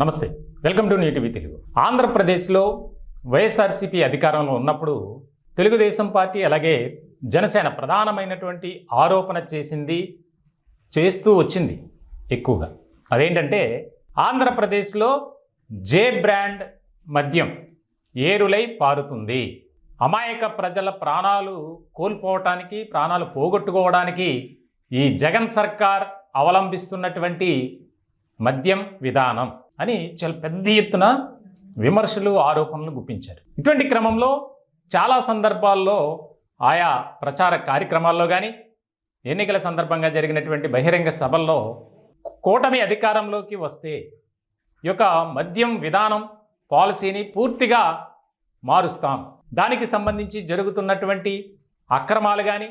నమస్తే. Welcome to NTV Telugu. ఆంధ్రప్రదేశ్లో YSRCP అధికారంలో ఉన్నప్పుడు తెలుగుదేశం పార్టీ అలాగే జనసేన ప్రధానమైనటువంటి ఆరోపణ చేసింది చేస్తూ వచ్చింది ఎక్కువగా. అదేంటంటే ఆంధ్రప్రదేశ్లో జే బ్రాండ్ మద్యం ఏరులై పారుతుంది. అమాయక ప్రజల ప్రాణాలు కోల్పోవటానికి ప్రాణాలు పోగొట్టుకోవడానికి ఈ జగన్ సర్కార్ అవలంబిస్తున్నటువంటి మద్యం విధానం. అని చాలా పెద్ద ఎత్తున విమర్శలు ఆరోపణలు గుప్పించారు. ఇటువంటి క్రమంలో చాలా సందర్భాల్లో ఆయా ప్రచార కార్యక్రమాల్లో కానీ ఎన్నికల సందర్భంగా జరిగినటువంటి బహిరంగ సభల్లో కూటమి అధికారంలోకి వస్తే ఈ యొక్క మద్యం విధానం పాలసీని పూర్తిగా మారుస్తాం. దానికి సంబంధించి జరుగుతున్నటువంటి అక్రమాలు కానీ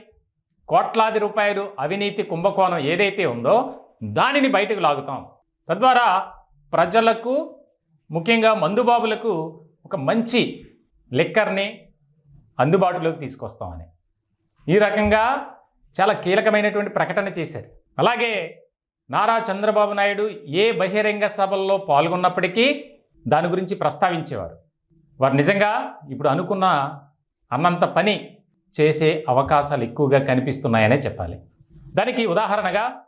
కోట్లాది రూపాయలు అవినీతి కుంభకోణం ఏదైతే ఉందో దానిని బయటకు లాగుతాం. తద్వారా ప్రజలకు ముఖ్యంగా మందుబాబులకు ఒక మంచి లిక్కర్ని అందుబాటులోకి తీసుకొస్తామని. ఈ రకంగా చాలా కీలకమైనటువంటి ప్రకటన చేశారు. అలాగే నారా చంద్రబాబు నాయుడు ఏ బహిరంగ సభల్లో పాల్గొన్నప్పటికీ దాని గురించి ప్రస్తావించేవారు. వారు నిజంగా ఇప్పుడు అనుకున్న అన్నంత పని చేసే అవకాశాలు ఎక్కువగా కనిపిస్తున్నాయనే చెప్పాలి. దానికి ఉదాహరణగా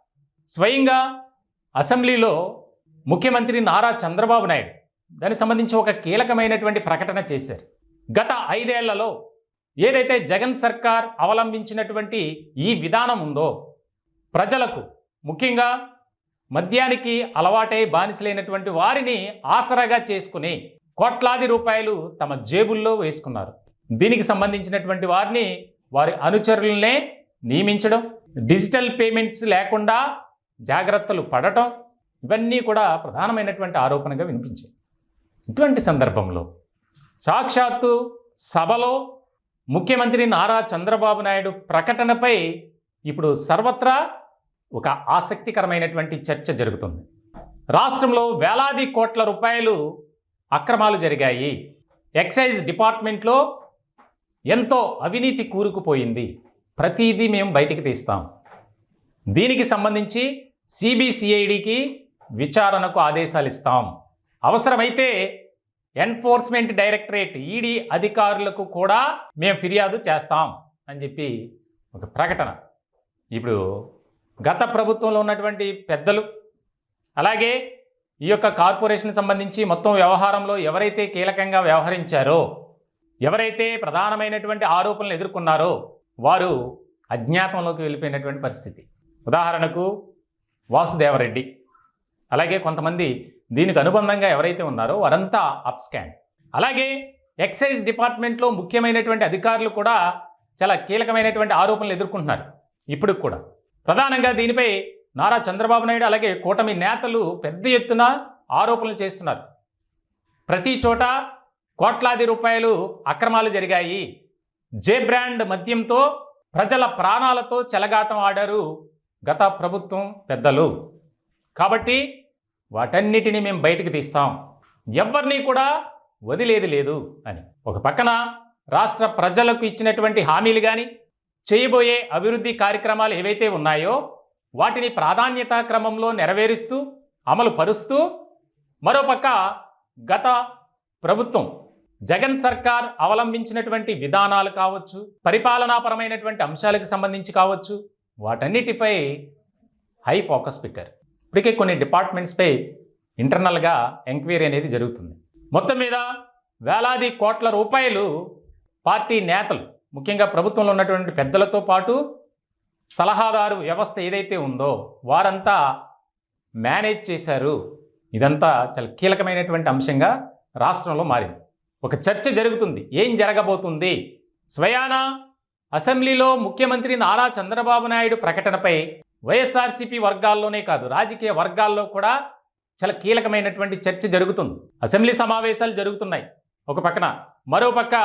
స్వయంగా అసెంబ్లీలో ముఖ్యమంత్రి నారా చంద్రబాబు నాయుడు దానికి సంబంధించి ఒక కీలకమైనటువంటి ప్రకటన చేశారు. గత ఐదేళ్ళలో ఏదైతే జగన్ సర్కార్ అవలంబించినటువంటి ఈ విధానం ఉందో ప్రజలకు ముఖ్యంగా మద్యానికి అలవాటై బానిసలైనటువంటి వారిని ఆసరాగా చేసుకుని కోట్లాది రూపాయలు తమ జేబుల్లో వేసుకున్నారు. దీనికి సంబంధించినటువంటి వారిని వారి అనుచరులనే నియమించడం డిజిటల్ పేమెంట్స్ లేకుండా జాగ్రత్తలు పడటం ఇవన్నీ కూడా ప్రధానమైనటువంటి ఆరోపణగా వినిపించాయి. ఇటువంటి సందర్భంలో సాక్షాత్తు సభలో ముఖ్యమంత్రి నారా చంద్రబాబు నాయుడు ప్రకటనపై ఇప్పుడు సర్వత్రా ఒక ఆసక్తికరమైనటువంటి చర్చ జరుగుతుంది. రాష్ట్రంలో వేలాది కోట్ల రూపాయలు అక్రమాలు జరిగాయి. ఎక్సైజ్ డిపార్ట్మెంట్లో ఎంతో అవినీతి కూరుకుపోయింది. ప్రతిదీ మేము బయటికి తీస్తాం. దీనికి సంబంధించి సిబిసిఐడికి విచారణకు ఆదేశాలు ఇస్తాం. అవసరమైతే ఎన్ఫోర్స్మెంట్ డైరెక్టరేట్ ఈడీ అధికారులకు కూడా మేము ఫిర్యాదు చేస్తాం అని చెప్పి ఒక ప్రకటన. ఇప్పుడు గత ప్రభుత్వంలో ఉన్నటువంటి పెద్దలు అలాగే ఈ యొక్క కార్పొరేషన్ సంబంధించి మొత్తం వ్యవహారంలో ఎవరైతే కీలకంగా వ్యవహరించారో ఎవరైతే ప్రధానమైనటువంటి ఆరోపణలు ఎదుర్కొన్నారో వారు అజ్ఞాతంలోకి వెళ్ళిపోయినటువంటి పరిస్థితి. ఉదాహరణకు వాసుదేవరెడ్డి. అలాగే కొంతమంది దీనికి అనుబంధంగా ఎవరైతే ఉన్నారో వారంతా అప్స్కాండ్ అలాగే ఎక్సైజ్ డిపార్ట్మెంట్లో ముఖ్యమైనటువంటి అధికారులు కూడా చాలా కీలకమైనటువంటి ఆరోపణలు ఎదుర్కొంటున్నారు ఇప్పుడు కూడా. ప్రధానంగా దీనిపై నారా చంద్రబాబు నాయుడు అలాగే కూటమి నేతలు పెద్ద ఎత్తున ఆరోపణలు చేస్తున్నారు. ప్రతి చోట కోట్లాది రూపాయలు అక్రమాలు జరిగాయి. జే బ్రాండ్ మద్యంతో ప్రజల ప్రాణాలతో చెలగాటం ఆడారు గత ప్రభుత్వం పెద్దలు. కాబట్టి వాటన్నిటిని మేము బయటకు తీస్తాం. ఎవరిని కూడా వదిలేది లేదు అని. ఒక పక్కన రాష్ట్ర ప్రజలకు ఇచ్చినటువంటి హామీలు కానీ చేయబోయే అభివృద్ధి కార్యక్రమాలు ఏవైతే ఉన్నాయో వాటిని ప్రాధాన్యత క్రమంలో నెరవేరుస్తూ అమలు పరుస్తూ మరోపక్క గత ప్రభుత్వం జగన్ సర్కార్ అవలంబించినటువంటి విధానాలు కావచ్చు పరిపాలనాపరమైనటువంటి అంశాలకు సంబంధించి కావచ్చు వాటన్నిటిపై హై ఫోకస్ పెట్టారు. ఇప్పటికే కొన్ని డిపార్ట్మెంట్స్పై ఇంటర్నల్గా ఎంక్వైరీ అనేది జరుగుతుంది. మొత్తం మీద వేలాది కోట్ల రూపాయలు పార్టీ నేతలు ముఖ్యంగా ప్రభుత్వంలో ఉన్నటువంటి పెద్దలతో పాటు సలహాదారు వ్యవస్థ ఏదైతే ఉందో వారంతా మేనేజ్ చేశారు. ఇదంతా చాలా కీలకమైనటువంటి అంశంగా రాష్ట్రంలో మారింది. ఒక చర్చ జరుగుతుంది. ఏం జరగబోతుంది? స్వయానా అసెంబ్లీలో ముఖ్యమంత్రి నారా చంద్రబాబు నాయుడు ప్రకటనపై వైఎస్ఆర్సీపీ వర్గాల్లోనే కాదు రాజకీయ వర్గాల్లో కూడా చాలా కీలకమైనటువంటి చర్చ జరుగుతుంది. అసెంబ్లీ సమావేశాలు జరుగుతున్నాయి. ఒక పక్కన మరోపక్క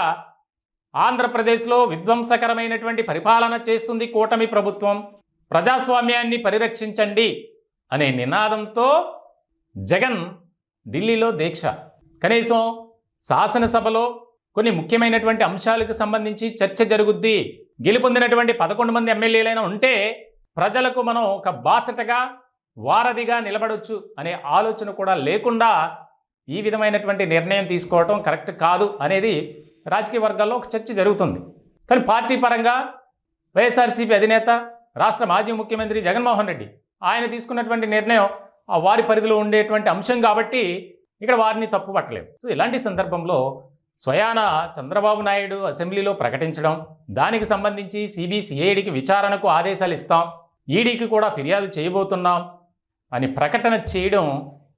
ఆంధ్రప్రదేశ్లో విధ్వంసకరమైనటువంటి పరిపాలన చేస్తుంది కూటమి ప్రభుత్వం. ప్రజాస్వామ్యాన్ని పరిరక్షించండి అనే నినాదంతో జగన్ ఢిల్లీలో దీక్ష. కనీసం శాసనసభలో కొన్ని ముఖ్యమైనటువంటి అంశాలకు సంబంధించి చర్చ జరుగుద్ది. గెలుపొందినటువంటి పదకొండు మంది ఎమ్మెల్యేలైనా ఉంటే ప్రజలకు మనం ఒక బాసటగా వారధిగా నిలబడొచ్చు అనే ఆలోచన కూడా లేకుండా ఈ విధమైనటువంటి నిర్ణయం తీసుకోవటం కరెక్ట్ కాదు అనేది రాజకీయ వర్గాల్లో ఒక చర్చ జరుగుతుంది. కానీ పార్టీ పరంగా వైఎస్ఆర్సీపీ అధినేత రాష్ట్ర మాజీ ముఖ్యమంత్రి జగన్మోహన్ రెడ్డి ఆయన తీసుకున్నటువంటి నిర్ణయం ఆ వారి పరిధిలో ఉండేటువంటి అంశం కాబట్టి ఇక్కడ వారిని తప్పు పట్టలేదు. సో ఇలాంటి సందర్భంలో స్వయాన చంద్రబాబు నాయుడు అసెంబ్లీలో ప్రకటించడం దానికి సంబంధించి సిబిసిఐడికి విచారణకు ఆదేశాలు ఇస్తాం. ఈడీకి కూడా ఫిర్యాదు చేయబోతున్నాం అని ప్రకటన చేయడం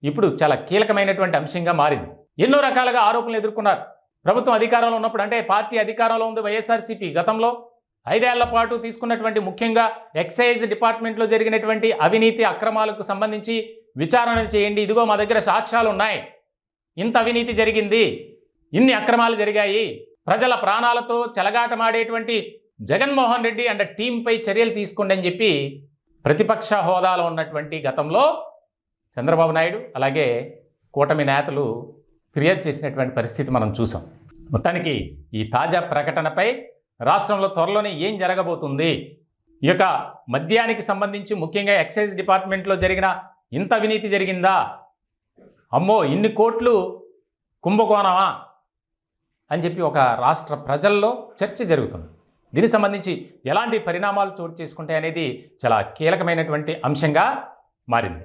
ఇప్పుడు చాలా కీలకమైనటువంటి అంశంగా మారింది. ఎన్నో రకాలుగా ఆరోపణలు ఎదుర్కొన్నారు. ప్రభుత్వం అధికారంలో ఉన్నప్పుడు అంటే పార్టీ అధికారంలో ఉంది వైఎస్ఆర్సీపీ గతంలో. ఐదేళ్ళ పాటు తీసుకున్నటువంటి ముఖ్యంగా ఎక్సైజ్ డిపార్ట్మెంట్లో జరిగినటువంటి అవినీతి అక్రమాలకు సంబంధించి విచారణ చేయండి ఇదిగో మా దగ్గర సాక్ష్యాలు ఉన్నాయి. ఇంత అవినీతి జరిగింది. ఇన్ని అక్రమాలు జరిగాయి. ప్రజల ప్రాణాలతో చెలగాటమాడేటువంటి జగన్మోహన్ రెడ్డి అండ్ టీంపై చర్యలు తీసుకోండి అని చెప్పి ప్రతిపక్ష హోదాలో ఉన్నటువంటి గతంలో చంద్రబాబు నాయుడు అలాగే కూటమి నేతలు ఫిర్యాదు చేసినటువంటి పరిస్థితి మనం చూసాం. మొత్తానికి ఈ తాజా ప్రకటనపై రాష్ట్రంలో త్వరలోనే ఏం జరగబోతుంది? ఈ యొక్క మద్యానికి సంబంధించి ముఖ్యంగా ఎక్సైజ్ డిపార్ట్మెంట్లో జరిగిన ఇంత అవినీతి జరిగిందా? అమ్మో ఇన్ని కోట్లు కుంభకోణమా? అని చెప్పి ఒక రాష్ట్ర ప్రజల్లో చర్చ జరుగుతుంది. దీనికి సంబంధించి ఎలాంటి పరిణామాలు చోటు చేసుకుంటాయి అనేది చాలా కీలకమైనటువంటి అంశంగా మారింది.